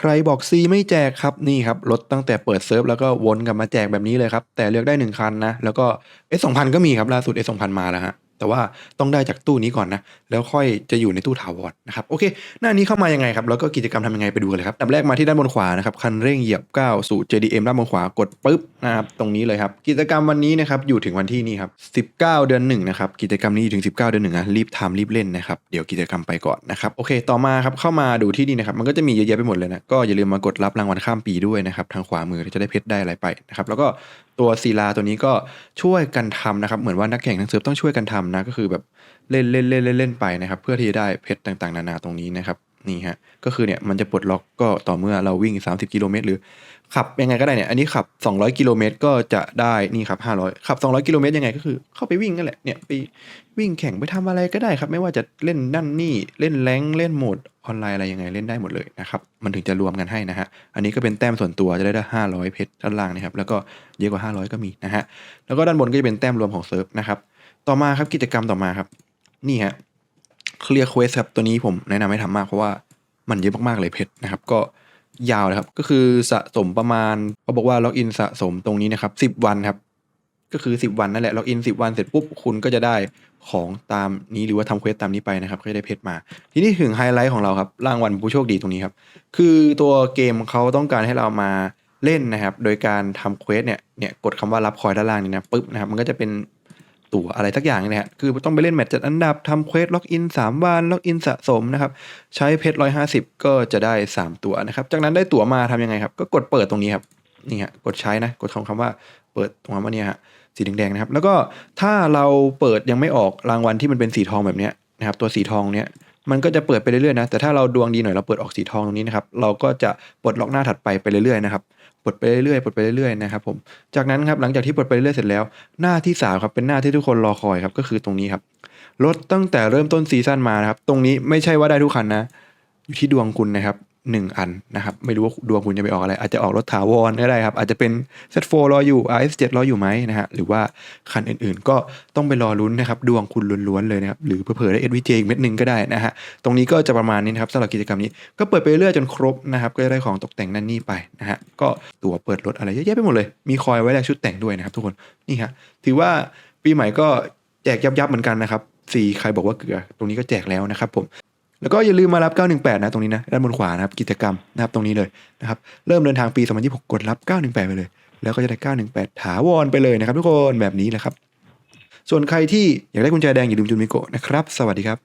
ใครบอกซีไม่แจกครับนี่ครับรถตั้งแต่เปิดเซิร์ฟแล้วก็วนกลับมาแจกแบบนี้เลยครับแต่เลือกได้ 1 คันนะแล้วก็ S 2 0 0ก็มีครับล่าสุด S 2 0 0มาแล้วฮะ แต่ว่าต้องได้จากตู้นี้ก่อนนะ แล้วค่อยจะอยู่ในตู้ถาวรนะครับโอเค หน้านี้เข้ามายังไงครับ แล้วก็กิจกรรมทำยังไงไปดูกันเลยครับดับแรกมาที่ด้านบนขวานะครับ คันเร่งเหยียบก้าวสู่ JDM ด้านบนขวากดปุ๊บนะครับตรงนี้เลยครับ กิจกรรมวันนี้นะครับอยู่ถึงวันที่นี่ครับ19 เดือน1นะครับกิจกรรมนี้อยู่ถึง 19 เดือน1นะรีบทำรีบเล่นนะครับเดี๋ยวกิจกรรมไปก่อนนะครับโอเค ต่อมาครับเข้ามาดูที่นี่นะครับมันก็จะมีเยอะแยะไปหมดเลยนะก็อย่าลืมมากดรับรางวัลข้ามปีด้วยนะครับทางขวามือจะได้เพชรได้อะไรไปนะครับแล้วก็ ตัวศิลาตัวนี้ก็ช่วยกันทำนะครับ เหมือนว่านักแข่งทั้งเซิร์ฟต้องช่วยกันทำนะก็คือแบบเล่นเล่นเล่นเล่นเล่นไปนะครับ เพื่อที่จะได้เพชรต่างๆ นานาตรงนี้นะครับ นี่ฮะก็คือเนี่ยมันจะปลดล็อกก็ต่อเมื่อเราวิ่ง 30 กิโลเมตรหรือขับยังไงก็ได้เนี่ยอันนี้ขับ 200 กิโลเมตรก็จะได้นี่ครับ 500 ขับ 200 กิโลเมตรยังไงก็คือ เข้าไปวิ่งนั่นแหละเนี่ยไปวิ่งแข่งไปทำอะไรก็ได้ครับ ไม่ว่าจะเล่นนั่นนี่เล่นแรงเล่นโหมดออนไลน์อะไรยังไงเล่นได้หมดเลยนะครับมันถึงจะรวมกันให้นะฮะอันนี้ก็เป็นแต้มส่วนตัวจะได้ได้ 500 เพชรด้านล่างนะครับแล้วก็เยอะกว่า 500 ก็มีนะฮะแล้วก็ด้านบนก็จะเป็นแต้มรวมของเซิร์ฟนะครับต่อมาครับกิจกรรมต่อมาครับนี่ฮะ เคลียร์เควสครับตัวนี้ผมแนะนำให้ทำมากเพราะว่ามันเยอะมากๆเลยเพชรนะครับ ก็ยาวเลยครับ ก็คือสะสมประมาณเขาบอกว่าล็อกอินสะสมตรงนี้นะครับสิบวันครับ ก็คือ10วันนั่นแหละล็อกอิน10วันเสร็จปุ๊บคุณก็จะได้ของตามนี้หรือว่าทำเควสตามนี้ไปนะครับ ก็จะได้เพชรมา ทีนี้ถึงไฮไลท์ของเราครับรางวัลผู้โชคดีตรงนี้ครับ คือตัวเกมเขาต้องการให้เรามาเล่นนะครับ โดยการทำเควสเนี่ยเนี่ยกดคำว่ารับคอยด้านล่างนี่นะปุ๊บนะครับมันก็จะเป็น ตั๋วอะไรสักอย่างนี่ยคือต้องไปเล่นแมตช์จัดอันดับทำเควสล็อกอิน3วันล็อกอินสะสมนะครับ ใช้เพชร150ก็จะได้ 3 ตั๋วนะครับ จากนั้นได้ตั๋วมาทำยังไงครับ ก็กดเปิดตรงนี้ครับนี่ฮะกดใช้นะกดคำคำว่าเปิดตรงคำว่านี่ฮะสีแดงๆนะครับ แล้วก็ถ้าเราเปิดยังไม่ออกรางวัลที่มันเป็นสีทองแบบเนี้ยนะครับ ตัวสีทองเนี้ย มันก็จะเปิดไปเรื่อยๆนะ แต่ถ้าเราดวงดีหน่อยเราเปิดออกสีทองตรงนี้นะครับ เราก็จะปลดล็อกหน้าถัดไปไปเรื่อยๆนะครับ ปลดไปเรื่อยๆ ปลดไปเรื่อยๆนะครับผม จากนั้นครับหลังจากที่ปลดไปเรื่อยๆเสร็จแล้ว หน้าที่สามครับเป็นหน้าที่ทุกคนรอคอยครับก็คือตรงนี้ครับ ลดตั้งแต่เริ่มต้นซีซั่นมานะครับ ตรงนี้ไม่ใช่ว่าได้ทุกคันนะ อยู่ที่ดวงคุณนะครับ หนึ่งอันนะครับ ไม่รู้ว่าดวงคุณจะไปออกอะไร อาจจะออกรถถาวรก็ได้ครับ อาจจะเป็น Z4 รออยู่ RS7 รออยู่ไหมนะฮะหรือว่าคันอื่นๆ ก็ต้องไปรอลุ้นนะครับ ดวงคุณล้วนๆเลยนะครับหรือเผื่อๆได้ SVJ อีกเม็ดหนึ่งก็ได้นะฮะตรงนี้ก็จะประมาณนี้นะครับสำหรับกิจกรรมนี้ก็เปิดไปเรื่อยจนครบนะครับก็จะได้ของตกแต่งนั่นนี่ไปนะฮะก็ตั๋วเปิดรถอะไรเยอะแยะไปหมดเลย มีคอยไว้แลกชุดแต่งด้วยนะครับ ทุกคนนี่ฮะถือว่าปีใหม่ก็แจกยับๆเหมือนกันนะครับสีใครบอกว่าเกลือ ตรงนี้ก็แจกแล้วนะครับผม แล้วก็อย่าลืมมารับ 918 นะตรงนี้นะด้านบนขวานะครับกิจกรรมนะครับตรงนี้เลยนะครับเริ่มเดินทางปี 2026 กดรับ 918 ไปเลย แล้วก็จะได้ 918 ถาวรไปเลยนะครับทุกคนแบบนี้แหละครับ ส่วนใครที่อยากได้กุญแจแดงอย่าลืมจุนมิโกะนะครับ สวัสดีครับ